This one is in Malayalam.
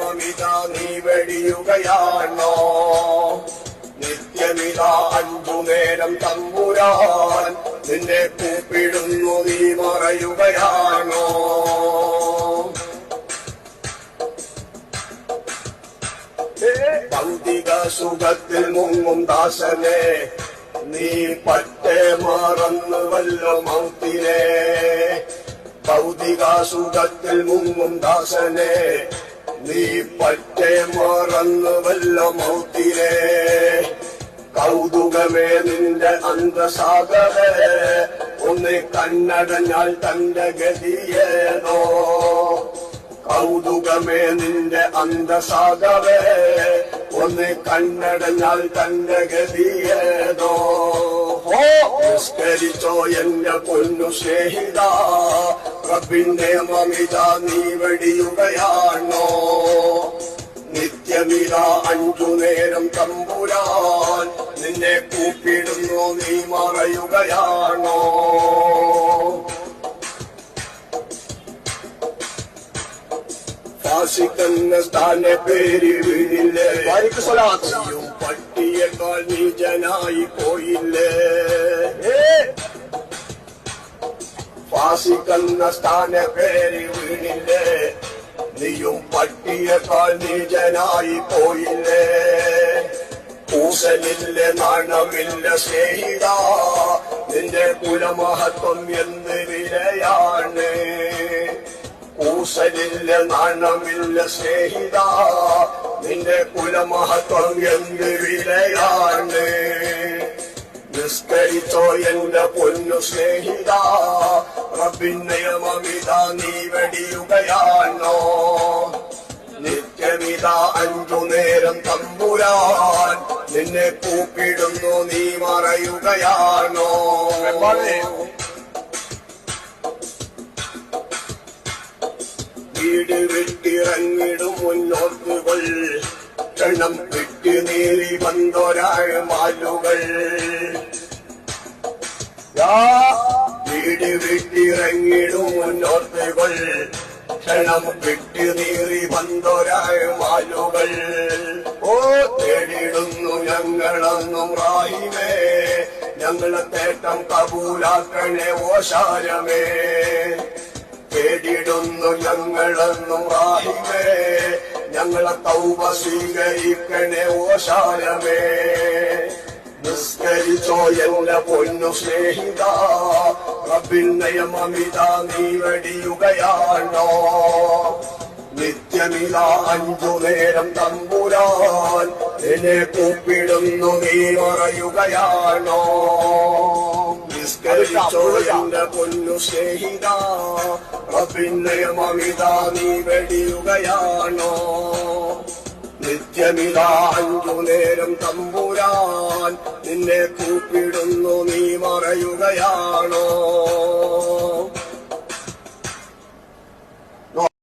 നിയമമിത നീ വെടിയുകയാണോ? നിത്യമിതാ അഞ്ചു നേരം തമ്പുരാൻ നിന്നെ കൂപ്പിടുന്നു നീ മറയുകയാണോ? ഭൗതിക സുഖത്തിൽ മുങ്ങും ദാസനെ നീ പറ്റേ മറന്നു വല്ലോ മൗത്തിനെ. ഭൗതികാസുഖത്തിൽ മുങ്ങും ദാസനെ നീ പറ്റേ മറന്നു മൗത്തിരേ കൗതുകമേ നിന്റെ അന്തസാഗരേ ഒന്ന് കണ്ണടഞ്ഞാൽ തന്റെ ഗതിയേതോ കൗതുകമേ നിന്റെ അന്തസാഗരേ ഒന്ന് കണ്ണടഞ്ഞാൽ തന്റെ ഗതിയേതോ നിസ്കരിച്ചോ എന്റെ പൊന്നു സ്നേഹിത. പ്രഭിന്റെ മമിത നീ വെടിയുകയാണോ നിത്യമിത അഞ്ചു നേരം തമ്പുരാൻ. നിന്നെ കൂപ്പിടുന്നു നീ മറയുകയാണോ? ഫാസിക്കെന്ന സ്ഥാന പേര് വീണില്ലേ പട്ടിയേക്കാൾ നീചനായി പോയില്ലേ? ഫാസിക്കെന്ന സ്ഥാന പേര് വീണില്ലേ നീയും പട്ടിയേക്കാൾ നീചനായി പോയില്ലേ? പൂസലില്ല നാണമില്ല സ്നേഹിത നിന്റെ കുലമഹത്വം എന്ത് വിലയാണ്. കൂസലില്ല നാണമില്ല സ്നേഹിത നിന്റെ കുലമഹത്വം എന്ത് വിലയാണ്. നിസ്കരിച്ചോ എന്റെ പൊന്നു സ്നേഹിത റബിന്നയമമിത നീ വെടിയുകയാണോ നേരം തമ്പുരാൻ. നിന്നെ കൂപ്പിടുന്നു നീ മറയുകയാണോ? വീട് വിട്ടിറങ്ങിടും മുന്നോട്ടുകൾ. ക്ഷണം നേരി നേറി വന്നൊരാഴ്മാലുകൾ വീട് വിട്ടിറങ്ങിടും മുന്നോട്ടുകൾ. ക്ഷണം വിട്ടു നേറി വന്നൊരാഴ്മാലുകൾ മാലുകൾ. ഞങ്ങളെന്നും റായിമേ ഞങ്ങളെ തേട്ടം കബൂലാക്കണേ ഓശാരമേ തേടിടുന്നു ഞങ്ങളെന്നും റായിമേ ഞങ്ങളെ തൗപ സ്വീകരിക്കണേ ഓശാരമേ നിസ്കരിച്ചോ എന്റെ പൊന്നു സ്നേഹിത. റബ്ബിൻ നയമമിത നീ വെടിയുകയാണോ? നിത്യമിത അഞ്ചു നേരം തമ്പുരാൻ എന്നെ കൂപ്പിടുന്നു നീ പറയുകയാണോ? നിസ്കരിച്ചോ എന്റെ പൊന്നു സ്നേഹിത റബ്ബിന്റെ മമിത നീ വെടിയുകയാണോ? നിത്യമിതാഞ്ചു നേരം തമ്പുരാൻ നിന്നെ കൂപ്പിടുന്നു നീ മറയുകയാണോ